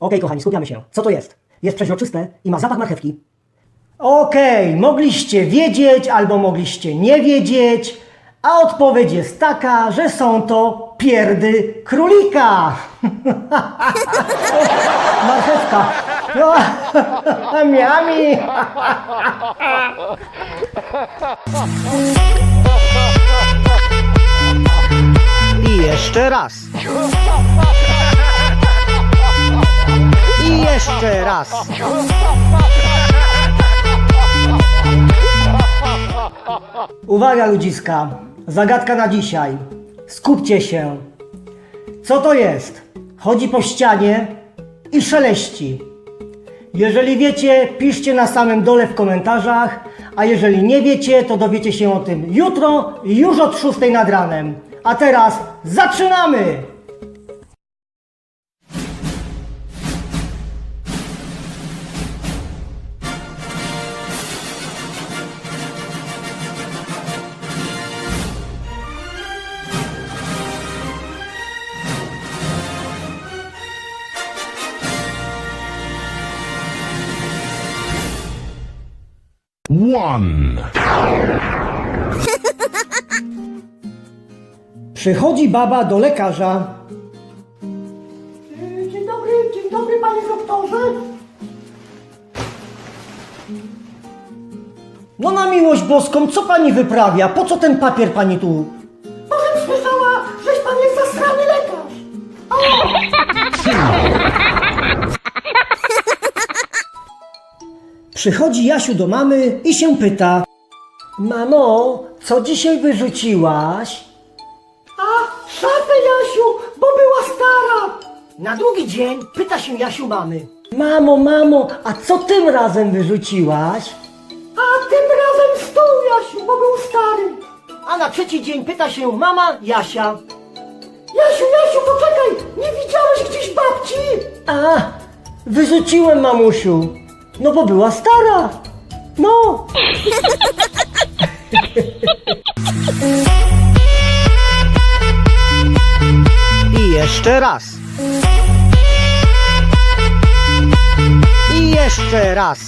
Okej, kochani, skupiamy się. Co to jest? Jest przeźroczyste i ma zapach marchewki. Okej, mogliście wiedzieć albo mogliście nie wiedzieć, a odpowiedź jest taka, że są to pierdy królika. Marchewka. No, miami. I jeszcze raz. I jeszcze raz. Uwaga ludziska, zagadka na dzisiaj. Skupcie się. Co to jest? Chodzi po ścianie i szeleści. Jeżeli wiecie, piszcie na samym dole w komentarzach, a jeżeli nie wiecie, to dowiecie się o tym jutro, już od 6 nad ranem. A teraz zaczynamy! One. Przychodzi baba do lekarza. Dzień dobry, dzień dobry panie doktorze. No na miłość boską, co pani wyprawia? Po co ten papier pani tu? Potem słyszała, żeś pan jest zastrany lekarz. Przychodzi Jasiu do mamy i się pyta. Mamo, co dzisiaj wyrzuciłaś? Szafę Jasiu, bo była stara. Na drugi dzień pyta się Jasiu mamy. Mamo, mamo, a co tym razem wyrzuciłaś? A tym razem stół Jasiu, bo był stary. A na trzeci dzień pyta się mama Jasia. Jasiu, Jasiu, poczekaj, nie widziałeś gdzieś babci? A, wyrzuciłem mamusiu. No bo była stara. No. jeszcze raz. I jeszcze raz.